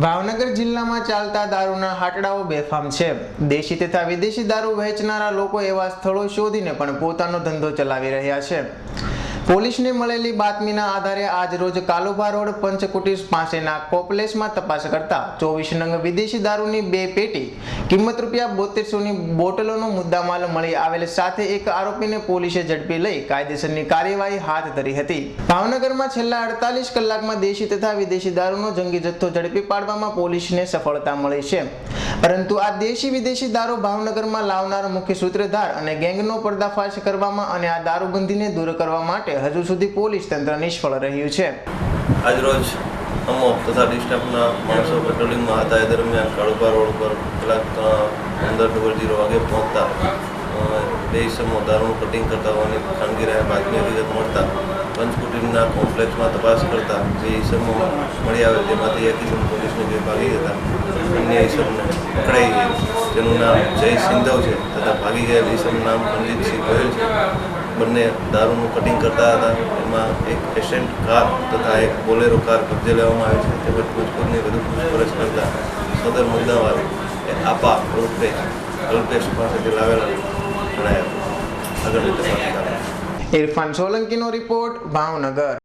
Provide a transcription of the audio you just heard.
ભાવનગર જિલ્લામાં ચાલતા દારૂના હાટડાઓ બેફામ છે. દેશી તથા વિદેશી દારૂ વહેંચનારા લોકો એવા સ્થળો શોધીને પણ પોતાનો ધંધો ચલાવી રહ્યા છે. પોલીસને મળેલી બાતમીના આધારે આજ રોજ કાલુભા રોડ પંચકુટીર પાસેના કોપલેસમાં તપાસ કરતા ચોવીસ નંગ વિદેશી દારૂની બે પેટી, કિંમત રૂપિયા બોતેરસોની બોટલોનો મુદ્દામાલ મળી આવેલ સાથે એક આરોપીને પોલીસે ઝડપી લઈ કાયદેસરની કાર્યવાહી હાથ ધરી હતી. ભાવનગરમાં છેલ્લા અડતાલીસ કલાકમાં દેશી તથા વિદેશી દારૂનો જંગી જથ્થો ઝડપી પાડવામાં પોલીસને સફળતા મળી છે. પરંતુ આ દેશી વિદેશી દારૂ ભાવનગરમાં લાવનાર મુખ્ય સૂત્રધાર અને ગેંગનો પર્દાફાશ કરવામાં અને આ દારૂબંધીને દૂર કરવા માટે હજુ સુધી પોલીસ તંત્ર નિષ્ફળ રહ્યું છે. આજરોજ અમો તથા ડિસ્ટાફના માણસો પેટ્રોલિંગમાં હતા. એ દરમિયાન કાળુપા રોડ પર કલાક પંદર ડબલ જીરો વાગે પહોંચતા બે સમો દારૂનું કટિંગ કરતા હોવાની ખાનગી રહ્યા બાતમી હકીકત મળતા પંચકુટીના કોમ્પ્લેક્સમાં તપાસ કરતા જે ઇસમો મળી આવે તેમાંથી એક ઇસમ પોલીસની જે ભાગી હતા અન્ય ઇસમને પકડાઈ ગઈ જેનું નામ જય સિંધવ છે, તથા ભાગી ગયેલ ઇસમનું નામ પંડિતસિંહ ગોયલ છે. બંને દારૂનું કટિંગ કરતા હતા. એમાં એક પેશન્ટ કાર તથા એક બોલેરો કાર કબજે લેવામાં આવી છે. તેમજ પૂછપરછની વધુ પૂછપરછ કરતા સદર મુદ્દાવાદ એ આપા રૂપે અલ્પેશ પાસેથી લાવેલા જણાયા આગળની તપાસ ઇરફાન સોલંકીનો રિપોર્ટ, ભાવનગર.